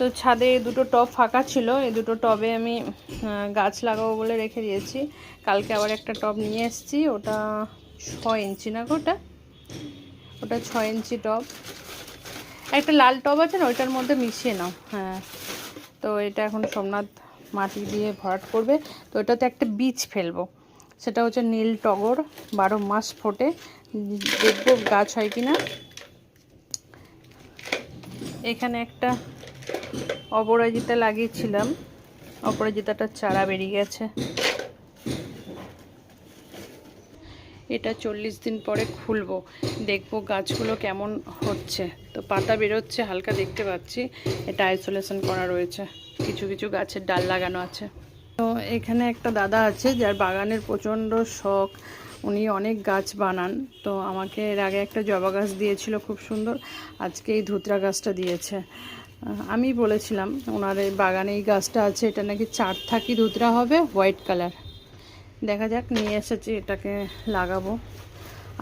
তো ছাদে দুটো টব ফাঁকা ছিল এই দুটো টবে আমি গাছ লাগাবো বলে রেখে দিয়েছি। কালকে আবার একটা টব নিয়ে এসেছি, ওটা ছয় ইঞ্চি না ওটা? ওটা ছয় ইঞ্চি টব। একটা লাল টব আছে না, ওইটার মধ্যে মিশিয়ে নাও হ্যাঁ। তো এটা এখন সোমনাথ মাটি দিয়ে ভরাট করবে। তো এটাতে একটা বীজ ফেলব। সেটা হচ্ছে নীল টগর, বারো মাস ফোটে। দেখব গাছ হয় কি না এখানে একটা অপরাজিতা লাগিয়েছিলাম। অপরাজিতাটার চারা বেরিয়ে গেছে। এটা চল্লিশ দিন পরে খুলবো। দেখব গাছগুলো কেমন হচ্ছে। তো পাতা বেরোচ্ছে, হালকা দেখতে পাচ্ছি। এটা আইসোলেশন করা রয়েছে। কিছু কিছু গাছের ডাল লাগানো আছে। তো এখানে একটা দাদা আছে, যার বাগানের প্রচণ্ড শখ। উনি অনেক গাছ বানান। তো আমাকে এর আগে একটা জবা গাছ দিয়েছিল, খুব সুন্দর। আজকে এই ধুতরা গাছটা দিয়েছে। আমি বলেছিলাম, ওনার এই বাগানে এই গাছটা আছে, এটা নাকি চার থাকি ধুতরা হবে, হোয়াইট কালার। দেখা যাক, নিয়ে এসেছি, এটাকে লাগাবো।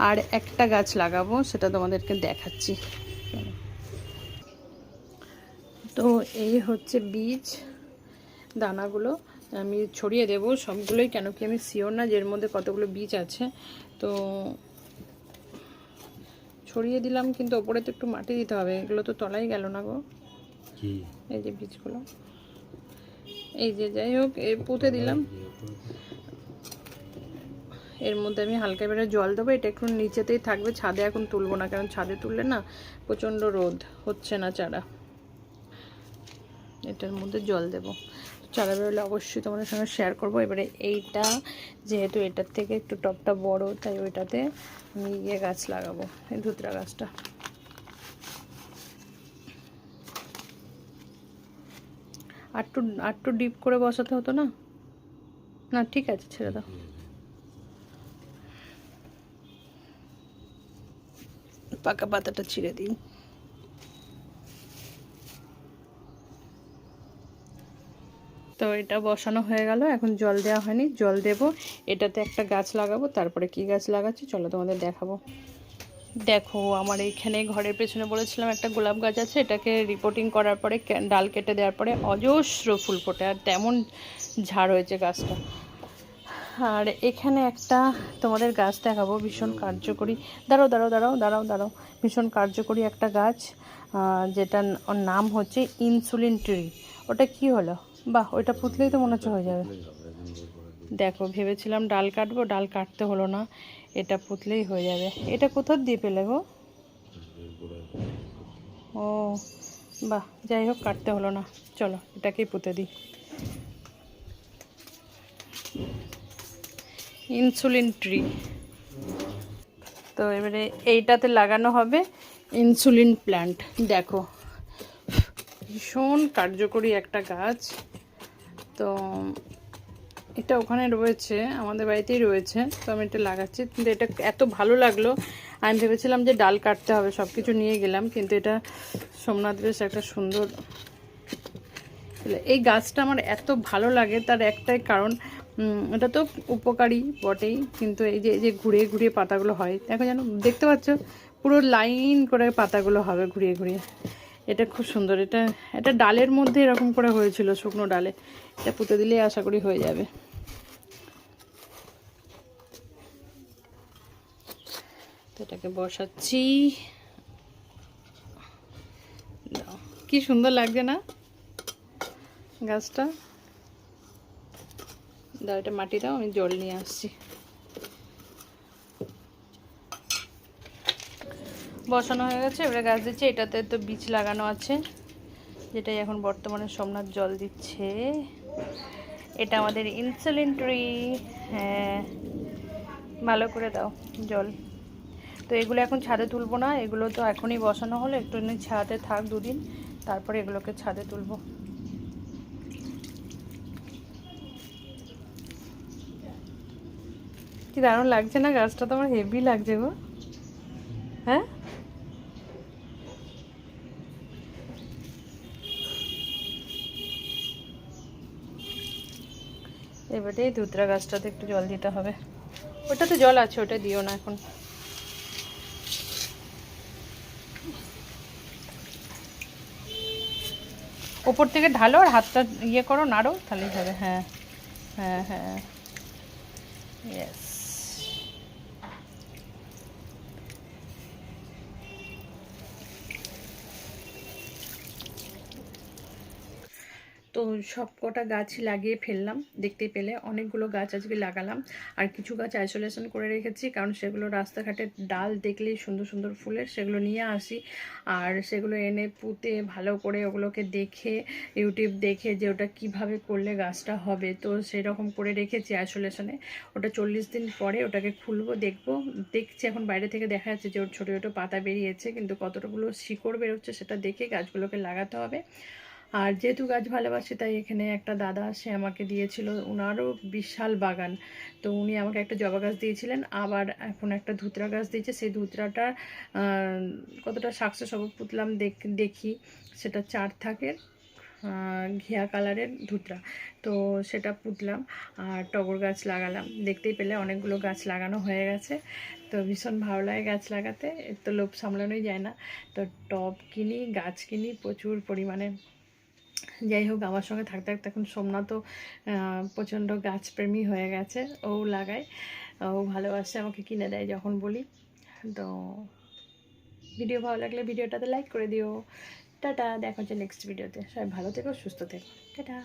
আর একটা গাছ লাগাবো, সেটা তোমাদেরকে দেখাচ্ছি। তো এই হচ্ছে বীজ, দানাগুলো। আমি ছড়িয়ে দেব, সবগুলোই, কেন কি আমি শিওর না যে এর মধ্যে কতগুলো বীজ আছে। তো ছড়িয়ে দিলাম, কিন্তু ওপরে তো একটু মাটি দিতে হবে, এগুলো তো তলাই গেল না গো। কি? এই যে বীজগুলো। এই যে যাই হোক এ পুঁতে দিলাম। এর মধ্যে আমি হালকা বেড়ে জল দেবো। এটা একটু নিচেতেই থাকবে ছাদে এখন তুলবো না কারণ ছাদে তুললে না প্রচণ্ড রোদ হচ্ছে না চারা। এটার মধ্যে জল দেব। চারা বেরোলে অবশ্যই তোমাদের সঙ্গে শেয়ার করব। এবারে এইটা যেহেতু এটার থেকে একটু টপটা বড় তাই ওইটাতে আমি ইয়ে গাছ লাগাবো এই ধুতরা গাছটা। আটটু আটটু ডিপ করে বসাতে হতো না? না, ঠিক আছে, ছেড়ে দাও। পাকা পাতাটা ছিঁড়ে দিন। তো এটা বসানো হয়ে গেল, এখন জল দেওয়া হয়নি। জল দেব, এটাতে একটা গাছ লাগাবো, তারপরে কি গাছ লাগাচ্ছি, চলো তোমাদের দেখাবো। দেখো, আমার এইখানে ঘরের পেছনে বলেছিলাম একটা গোলাপ গাছ আছে, এটাকে রিপোর্টিং করার পরে ডাল কেটে দেওয়ার পরে অজস্র ফুল ফোটে আর তেমন ঝাড় হয়েছে গাছটা। আর এখানে একটা তোমাদের গাছ দেখাবো, ভীষণ কার্যকরী। দাঁড়াও দাঁড়াও দাঁড়াও দাঁড়াও দাঁড়াও, ভীষণ কার্যকরী একটা গাছ ওর নাম হচ্ছে ইনসুলিন ট্রি। ওটা কি হলো? বাহ ওইটা পুতলেই তো মনে হচ্ছে হয়ে যাবে। দেখো, ভেবেছিলাম ডাল কাটবো, ডাল কাটতে হলো না। এটা পুতলেই হয়ে যাবে। এটা কোথাও দিয়ে পেলে গো? ও, বাহ, যাই হোক, কাটতে হলো না। চলো, এটাকেই পুঁতে দিই। Insulin tree. তো এবারে এইটাতে লাগানো হবে ইনসুলিন প্ল্যান্ট। দেখো, ভীষণ কার্যকরী একটা গাছ। তো এটা ওখানে রয়েছে, আমাদের বাড়িতেই রয়েছে, তো আমি এটা লাগাচ্ছি। কিন্তু এটা এত ভালো লাগল, আমি ভেবেছিলাম যে ডাল কাটতে হবে সব কিছু নিয়ে গেলাম, কিন্তু এটা সোমনাথ বেশ একটা সুন্দর এই গাছটা আমার এত ভালো লাগে, তার একটাই কারণ এটা তো উপকারী বটেই, কিন্তু এই যে এই যে ঘুরিয়ে ঘুরিয়ে পাতাগুলো হয়, দেখো যেন, দেখতে পাচ্ছ? পুরো লাইন করে পাতাগুলো হবে ঘুরিয়ে ঘুরিয়ে। এটা খুব সুন্দর, এটা এটা ডালের মধ্যে এরকম করে হয়েছিল শুকনো ডালে, এটা পুঁতে দিলে আশা করি হয়ে যাবে তো এটাকে বসাচ্ছি। কি সুন্দর লাগছে না? গাছটা? দাও এটা মাটি দাও আমি জল নিয়ে আসছি। বসানো হয়ে গেছে এবারে গাছ দিচ্ছে। এটাতে তো বীজ লাগানো আছে যেটাই এখন বর্তমানে সোমনাথ জল দিচ্ছে। এটা আমাদের ইনসুলিন ট্রি হ্যাঁ। ভালো করে দাও জল। তো এগুলো এখন ছাদে তুলবো না, এগুলো তো এখনই বসানো হলো, একটু ছাদে থাক দুদিন, তারপরে এগুলোকে ছাদে তুলবো। কি দারুণ লাগছে না, গাছটা তো আমার হেভি লাগছে গো। হ্যাঁ? এবারে ধুতরা গাছটাতে একটু জল দিতে হবে। ওটাতে জল আছে, ওটা দিও না এখন। ওপর থেকে ঢালো আর হাতটা ইয়ে করো নাড়ো তাহলেই হবে। হ্যাঁ হ্যাঁ হ্যাঁ। ইয়েস তো সব কটা গাছ লাগিয়ে ফেললাম, দেখতে পেলে। অনেকগুলো গাছ আজকে লাগালাম। আর কিছু গাছ আইসোলেশন করে রেখেছি, কারণ সেগুলো রাস্তাঘাটে ডাল দেখলেই সুন্দর সুন্দর ফুলের, সেগুলো নিয়ে আসি। আর সেগুলো এনে পুঁতে ভালো করে ওগুলোকে দেখে, ইউটিউব দেখে যে ওটা কীভাবে করলে গাছটা হবে। তো সেরকম করে রেখেছি আইসোলেশনে ওটা চল্লিশ দিন পরে ওটাকে খুলবো, দেখব। দেখছি এখন বাইরে থেকে দেখা যাচ্ছে যে ওর ছোটো ছোটো পাতা বেরিয়েছে, কিন্তু কতটাগুলো শিকড় বেরোচ্ছে সেটা দেখে গাছগুলোকে লাগাতে হবে। আর যেহেতু গাছ ভালোবাসে, তাই এখানে একটা দাদা সে আমাকে দিয়েছিল। ওনারও বিশাল বাগান। তো উনি আমাকে একটা জবা গাছ দিয়েছিলেন। আবার এখন একটা ধুতরা গাছ দিয়েছে। সেই ধুতরাটা কতটা সাকসেস হবে পুতলাম দেখ- দেখি। সেটা চার থাকের ঘিয়া কালারের ধুতরা। তো সেটা পুতলাম আর টগর গাছ লাগালাম। দেখতেই পেলে অনেকগুলো গাছ লাগানো হয়ে গেছে। তো ভীষণ ভালো লাগে গাছ লাগাতে। এর তো লোভ সামলানোই যায় না। তো টব কিনি, গাছ কিনি, প্রচুর পরিমাণে যাই হোক, আমার সঙ্গে থাকতে থাকতে এখন সোমনাথও প্রচণ্ড গাছপ্রেমী হয়ে গেছে, ও লাগায়, ও ভালোবাসে, আমাকে কিনে দেয় যখন বলি। তো ভিডিও ভালো লাগলে ভিডিওটাতে লাইক করে দিও। টাটা, দেখা হচ্ছে নেক্সট ভিডিওতে সবাই ভালো থেকো, সুস্থ থেকো। টাটা।